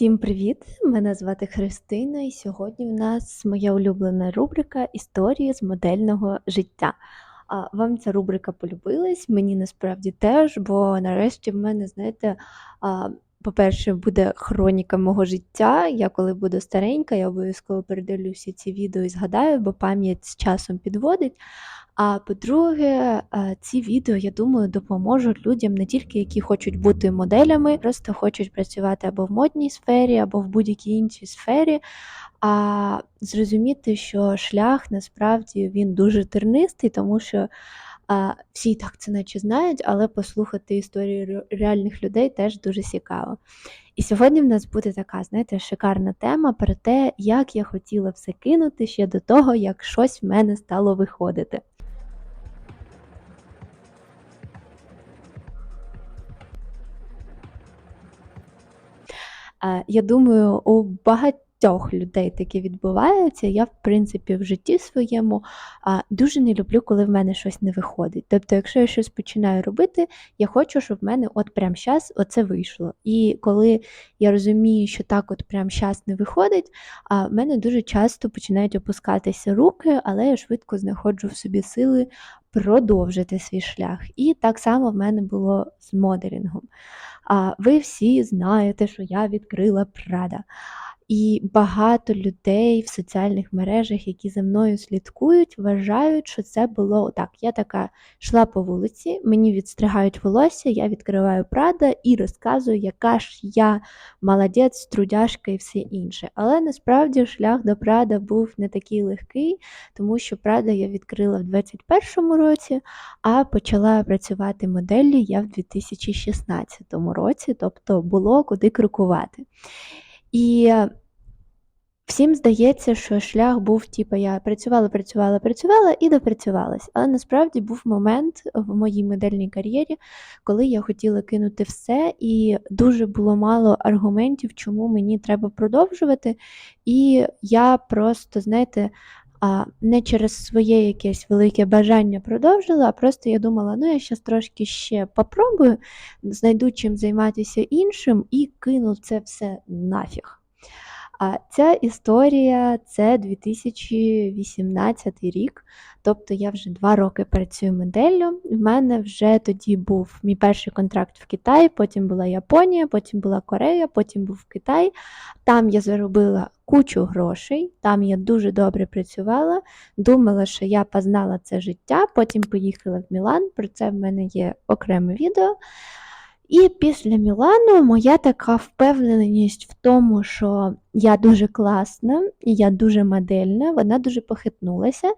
Всім привіт! Мене звати Христина, і сьогодні в нас моя улюблена рубрика Історії з модельного життя. Вам ця рубрика полюбилась? Мені насправді теж, бо нарешті в мене, знаєте, по-перше, буде хроніка мого життя. Я коли буду старенька, я обов'язково передивлюся ці відео і згадаю, бо пам'ять з часом підводить. А по-друге, е, ці відео, я думаю, допоможуть людям не тільки які хочуть бути моделями, просто хочуть працювати або в модній сфері, або в будь-якій іншій сфері, а зрозуміти, що шлях насправді він дуже тернистий, тому що а, всі так це наче знають, але послухати історії реальних людей теж дуже цікаво. І сьогодні в нас буде така, знаєте, шикарна тема про те, як я хотіла все кинути ще до того, як щось в мене стало виходити. Я думаю, у багатьох людей таке відбувається. Я, в принципі, в житті своєму а, дуже не люблю, коли в мене щось не виходить. Тобто, якщо я щось починаю робити, я хочу, щоб в мене от прямо зараз оце вийшло. І коли я розумію, що так от прямо зараз не виходить, а в мене дуже часто починають опускатися руки, але я швидко знаходжу в собі сили продовжити свій шлях. І так само в мене було з моделінгом. А ви всі знаєте, що я відкрила Прада. І багато людей в соціальних мережах, які за мною слідкують, вважають, що це було так. Я така йшла по вулиці, мені відстригають волосся, я відкриваю Прада і розказую, яка ж я молодець, трудяшка і все інше. Але насправді шлях до Прада був не такий легкий, тому що Прада я відкрила в 2021 році, а почала працювати моделлю я в 2016 році, тобто було куди крокувати. І е, всім здається, що шлях був, типу, я працювала, працювала, працювала і допрацювалась. Але насправді був момент в моїй модельній кар'єрі, коли я хотіла кинути все, і дуже було мало аргументів, чому мені треба продовжувати. І я просто, знаєте, а, не через своє якесь велике бажання продовжила, а просто я думала, ну я зараз трошки ще попробую, знайду чим займатися іншим і кину це все нафіг. А ця історія це 2018 рік, тобто я вже два роки працюю моделлю. В мене вже тоді був мій перший контракт в Китаї, потім була Японія, потім була Корея, потім був Китай. Там я заробила кучу грошей, там я дуже добре працювала, думала, що я познала це життя, потім поїхала в Мілан, про це в мене є окреме відео. І після Мілану моя така впевненість в тому, що я дуже класна я дуже модельна, вона дуже похитнулася.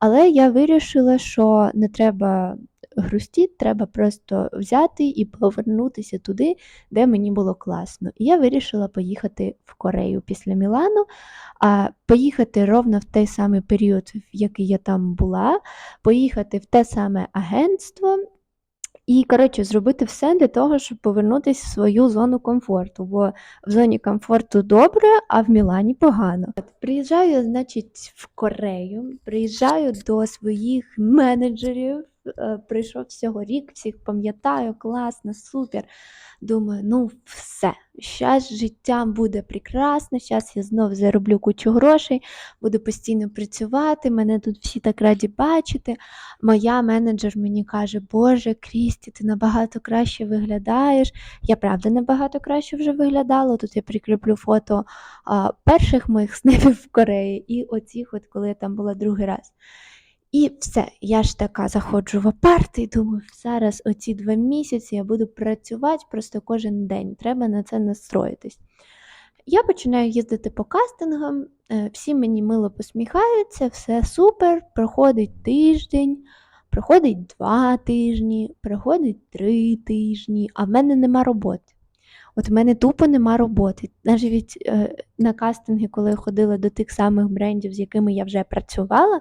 Але я вирішила, що не треба грустіти, треба просто взяти і повернутися туди, де мені було класно. І я вирішила поїхати в Корею після Мілану, а поїхати ровно в той самий період, в який я там була, поїхати в те саме агентство. І, коротше, зробити все для того, щоб повернутися в свою зону комфорту, бо в зоні комфорту добре, а в Мілані погано. Приїжджаю, значить, в Корею, приїжджаю до своїх менеджерів. Е, Прийшов всього рік, всіх пам'ятаю, класно, супер. Думаю, ну все, зараз життя буде прекрасно, зараз я знов зароблю кучу грошей, буду постійно працювати, мене тут всі так раді бачити. Моя менеджер мені каже, Боже, Крісті, ти набагато краще виглядаєш. Я правда набагато краще вже виглядала. Тут я прикріплю фото а, перших моїх снипів в Кореї і оцих, от коли я там була другий раз. І все, я ж така заходжу в апарт і думаю, зараз оці два місяці я буду працювати просто кожен день. Треба на це настроїтись. Я починаю їздити по кастингам, е, всі мені мило посміхаються, все супер, проходить тиждень, проходить два тижні, проходить три тижні, а в мене нема роботи. От в мене тупо нема роботи. Навіть е, на кастинги, коли я ходила до тих самих брендів, з якими я вже працювала,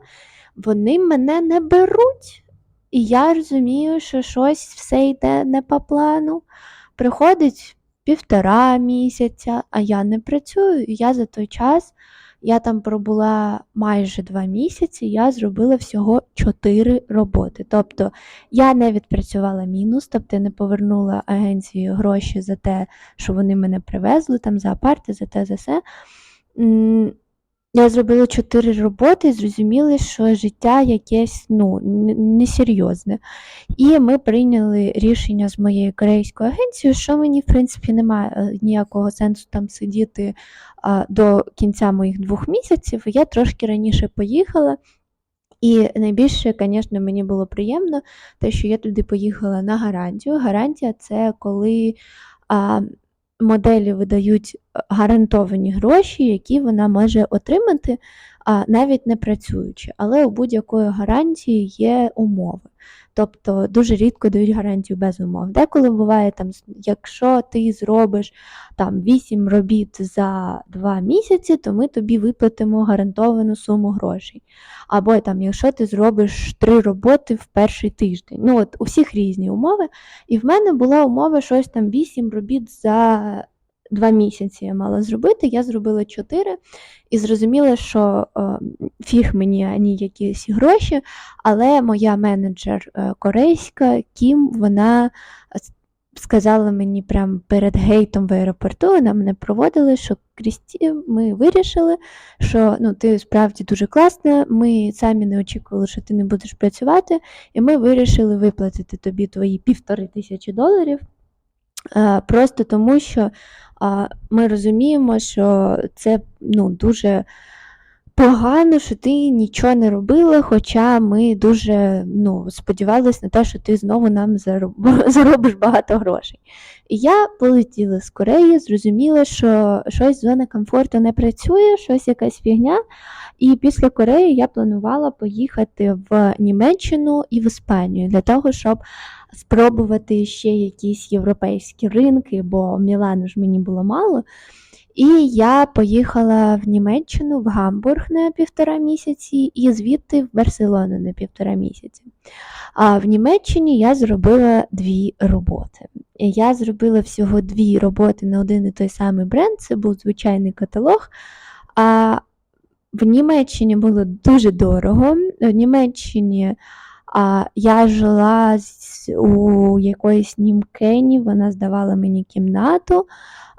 вони мене не беруть. І я розумію, що щось все йде не по плану. Приходить півтора місяця, а я не працюю. І я за той час я там пробула майже два місяці, я зробила всього чотири роботи. Тобто я не відпрацювала мінус, тобто не повернула агенції гроші за те, що вони мене привезли, там за апарти, за те, за все. Я зробила 4 роботи і зрозуміла, що життя якесь ну, несерйозне. І ми прийняли рішення з моєю корейською агенцією, що мені, в принципі, немає е, ніякого сенсу там сидіти а, до кінця моїх двох місяців. Я трошки раніше поїхала. І найбільше, звісно, мені було приємно, те, що я туди поїхала на гарантію. Гарантія це коли а, моделі видають гарантовані гроші, які вона може отримати, навіть не працюючи. Але у будь-якої гарантії є умови. Тобто дуже рідко дають гарантію без умов. Деколи буває там, якщо ти зробиш там 8 робіт за 2 місяці, то ми тобі виплатимо гарантовану суму грошей. Або там, якщо ти зробиш 3 роботи в перший тиждень. Ну, от у всіх різні умови. І в мене була умова щось там 8 робіт за 2 місяці я мала зробити. Я зробила 4 і зрозуміла, що е, фіг мені ані якісь гроші, але моя менеджер е, корейська Кім, вона сказала мені прямо перед гейтом в аеропорту, вона мене проводила, що Крісті, ми вирішили, що ну, ти справді дуже класна, ми самі не очікували, що ти не будеш працювати, і ми вирішили виплатити тобі твої півтори тисячі доларів. Е, Просто тому, що ми розуміємо, що це ну, дуже погано, що ти нічого не робила, хоча ми дуже ну, сподівалися на те, що ти знову нам зароб- заробиш багато грошей. І я полетіла з Кореї, зрозуміла, що щось зона комфорту не працює, щось якась фігня. І після Кореї я планувала поїхати в Німеччину і в Іспанію для того, щоб спробувати ще якісь європейські ринки, бо Мілану ж мені було мало. І я поїхала в Німеччину, в Гамбург на півтора місяці, і звідти в Барселону на півтора місяці. А в Німеччині я зробила дві роботи. Я зробила всього дві роботи на один і той самий бренд, це був звичайний каталог. А в Німеччині було дуже дорого. В Німеччині а, я жила у якоїсь німкені, вона здавала мені кімнату.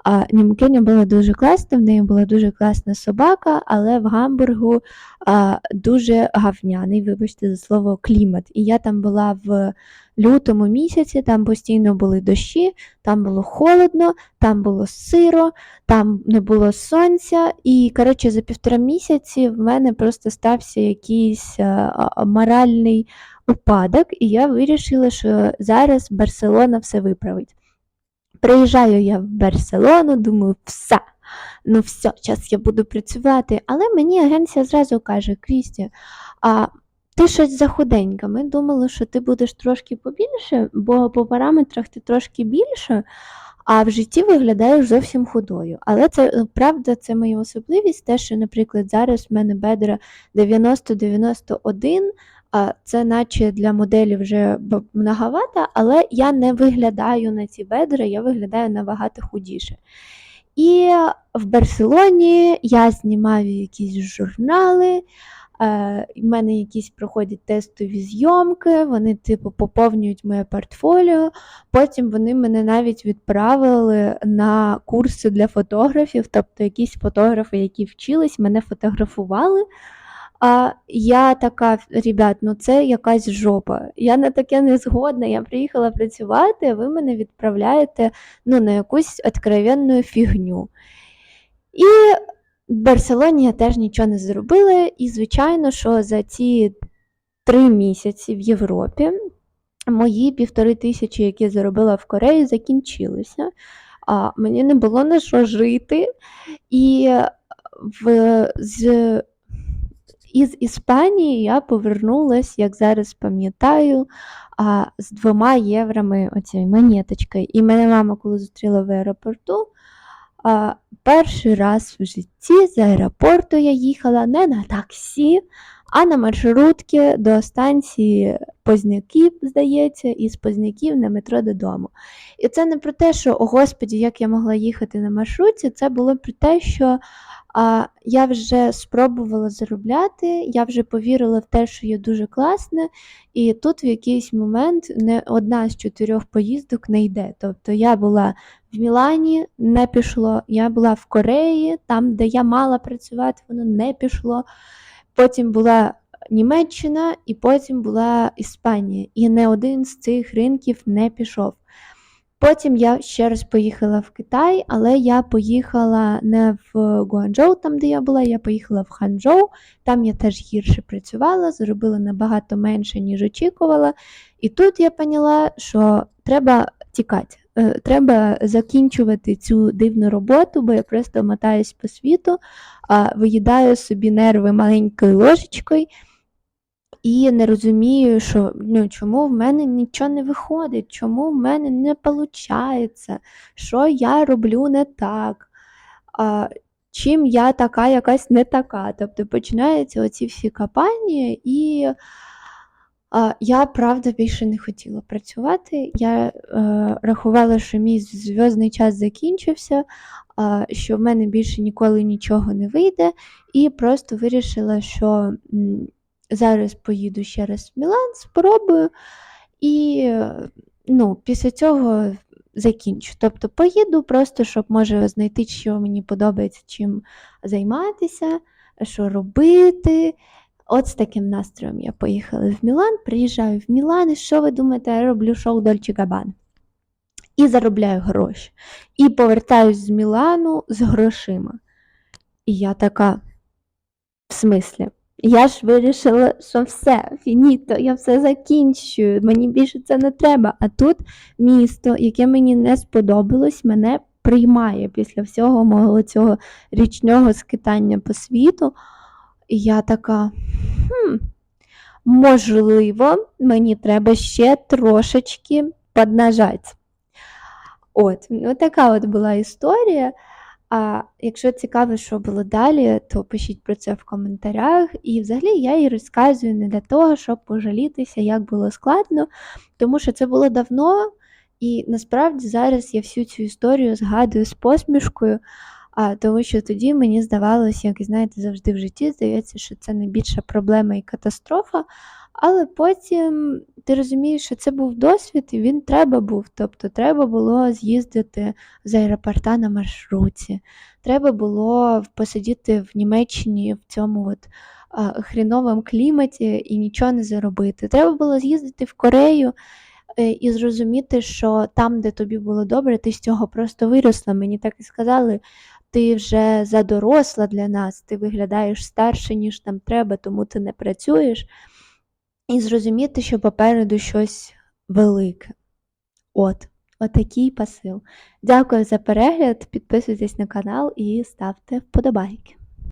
А, Німкеня була дуже класна, в неї була дуже класна собака, але в Гамбургу а, дуже гавняний, вибачте за слово, клімат. І я там була в лютому місяці, там постійно були дощі, там було холодно, там було сиро, там не було сонця. І, коротше, за півтора місяці в мене просто стався якийсь а, а, моральний упадок, і я вирішила, що зараз Барселона все виправить. Приїжджаю я в Барселону, думаю, все, ну все, зараз я буду працювати. Але мені агенція зразу каже: Крісті, а ти щось захуденька. Ми думали, що ти будеш трошки побільше, бо по параметрах ти трошки більше, а в житті виглядаєш зовсім худою. Але це е, правда, це моя особливість, те, що, наприклад, зараз в мене бедра 90-91. Це наче для моделі вже многовато, але я не виглядаю на ці бедра, я виглядаю набагато худіше. І в Барселоні я знімаю якісь журнали, е, в мене якісь проходять тестові зйомки, вони типу поповнюють моє портфоліо. Потім вони мене навіть відправили на курси для фотографів, тобто якісь фотографи, які вчились, мене фотографували. А я така, ребят, ну це якась жопа. Я на таке не згодна. Я приїхала працювати, а ви мене відправляєте ну, на якусь откровенну фігню. І в Барселоні я теж нічого не зробила. І, звичайно, що за ці три місяці в Європі мої півтори тисячі, які заробила в Кореї, закінчилися. А мені не було на що жити. І в, з із Іспанії я повернулась, як зараз пам'ятаю, з двома єврами оцією монеточкою. І мене мама, коли зустріла в аеропорту, а, перший раз в житті з аеропорту я їхала не на таксі, а на маршрутки до станції Позняків, здається, і з Позняків на метро додому. І це не про те, що о Господі, як я могла їхати на маршрутці, це було про те, що а, я вже спробувала заробляти, я вже повірила в те, що я дуже класна, і тут в якийсь момент не одна з чотирьох поїздок не йде. Тобто я була в Мілані, не пішло, я була в Кореї, там, де я мала працювати, воно не пішло. Потім була Німеччина і потім була Іспанія. І не один з цих ринків не пішов. Потім я ще раз поїхала в Китай, але я поїхала не в Гуанчжоу, там де я була, я поїхала в Ханчжоу. Там я теж гірше працювала, заробила набагато менше, ніж очікувала. І тут я поняла, що треба тікати. Е, Треба закінчувати цю дивну роботу, бо я просто мотаюсь по світу, виїдаю собі нерви маленькою ложечкою і не розумію, що ну, чому в мене нічого не виходить, чому в мене не виходить, що я роблю не так, а, чим я така якась не така. Тобто починаються оці всі капання, і а, я правда більше не хотіла працювати. Я е, рахувала, що мій зв'язний час закінчився, а, що в мене більше ніколи нічого не вийде, і просто вирішила, що зараз поїду ще раз в Мілан, спробую, і ну, після цього закінчу. Тобто поїду просто, щоб може знайти, що мені подобається, чим займатися, що робити. От з таким настроєм я поїхала в Мілан, приїжджаю в Мілан, і що ви думаєте, я роблю шоу Дольче Габан. І заробляю гроші. І повертаюсь з Мілану з грошима. І я така, в смислі? Я ж вирішила, що все, фініто, я все закінчую, мені більше це не треба. А тут місто, яке мені не сподобалось, мене приймає після всього мого цього річного скитання по світу. І я така, хм, можливо, мені треба ще трошечки поднажати. От, ну така от була історія. А якщо цікаво, що було далі, то пишіть про це в коментарях. І взагалі я їй розказую не для того, щоб пожалітися, як було складно, тому що це було давно, і насправді зараз я всю цю історію згадую з посмішкою, а, тому що тоді мені здавалося, як знаєте, завжди в житті здається, що це найбільша проблема і катастрофа. Але потім ти розумієш, що це був досвід, і він треба був. Тобто треба було з'їздити з аеропорта на маршруті, треба було посидіти в Німеччині в цьому от а, хріновому кліматі і нічого не заробити. Треба було з'їздити в Корею е, і зрозуміти, що там, де тобі було добре, ти з цього просто виросла. Мені так і сказали. Ти вже задоросла для нас, ти виглядаєш старше, ніж нам треба, тому ти не працюєш і зрозуміти, що попереду щось велике. От, отакий посил. Дякую за перегляд, підписуйтесь на канал і ставте вподобайки.